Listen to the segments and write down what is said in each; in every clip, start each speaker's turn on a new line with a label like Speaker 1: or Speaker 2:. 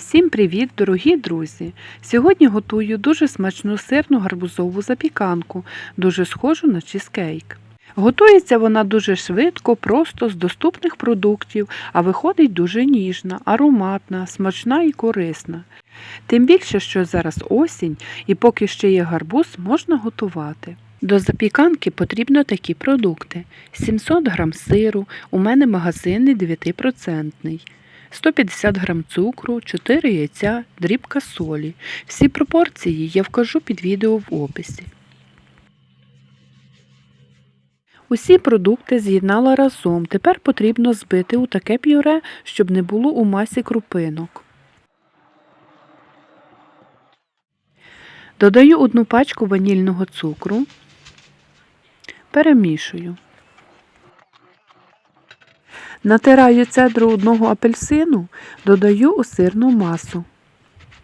Speaker 1: Всім привіт, дорогі друзі! Сьогодні готую дуже смачну сирну гарбузову запіканку, дуже схожу на чизкейк. Готується вона дуже швидко, просто з доступних продуктів, а виходить дуже ніжна, ароматна, смачна і корисна. Тим більше, що зараз осінь і поки ще є гарбуз, можна готувати. До запіканки потрібно такі продукти: 700 г сиру, у мене магазинний 9%. 150 г цукру, 4 яйця, дрібка солі. Всі пропорції я вкажу під відео в описі. Усі продукти з'єднала разом. Тепер потрібно збити у таке пюре, щоб не було у масі крупинок. Додаю одну пачку ванільного цукру. Перемішую. Натираю цедру одного апельсину, додаю у сирну масу.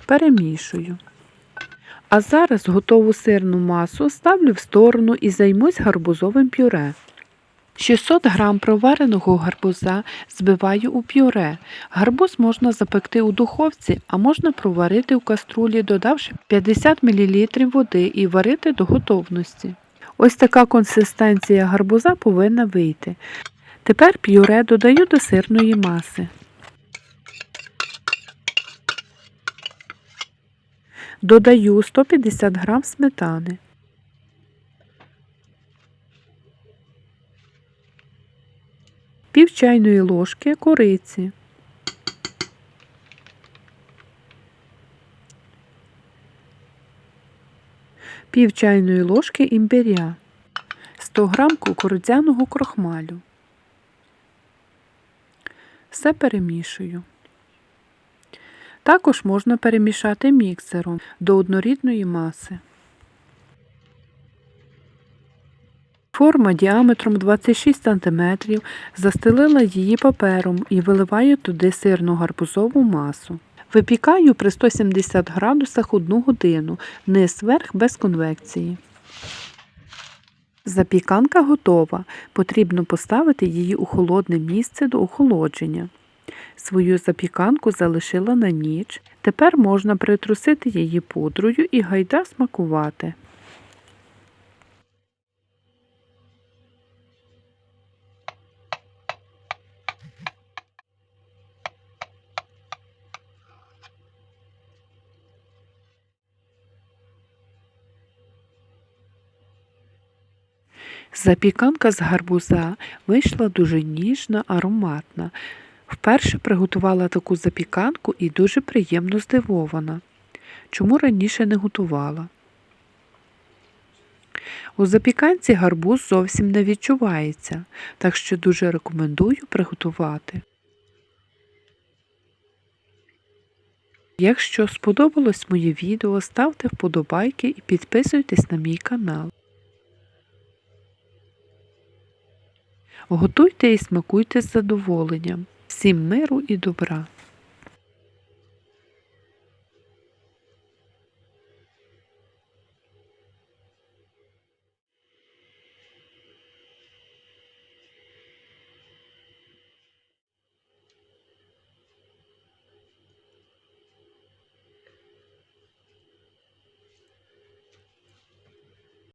Speaker 1: Перемішую. А зараз готову сирну масу ставлю в сторону і займусь гарбузовим пюре. 600 г провареного гарбуза збиваю у пюре. Гарбуз можна запекти у духовці, а можна проварити в каструлі, додавши 50 мл води і варити до готовності. Ось така консистенція гарбуза повинна вийти. Тепер пюре додаю до сирної маси. Додаю 150 г сметани. Пів чайної ложки кориці. Пів чайної ложки імбиря. 100 г кукурудзяного крохмалю. Все перемішую. Також можна перемішати міксером до однорідної маси. Форма діаметром 26 см застелила її папером і виливаю туди сирну гарбузову масу. Випікаю при 170 градусах 1 годину, низ верх без конвекції. Запіканка готова. Потрібно поставити її у холодне місце до охолодження. Свою запіканку залишила на ніч. Тепер можна притрусити її пудрою і гайда смакувати. Запіканка з гарбуза вийшла дуже ніжна, ароматна. Вперше приготувала таку запіканку і дуже приємно здивована. Чому раніше не готувала? У запіканці гарбуз зовсім не відчувається, так що дуже рекомендую приготувати. Якщо сподобалось моє відео, ставте вподобайки і підписуйтесь на мій канал. Готуйте і смакуйте з задоволенням. Всім миру і добра!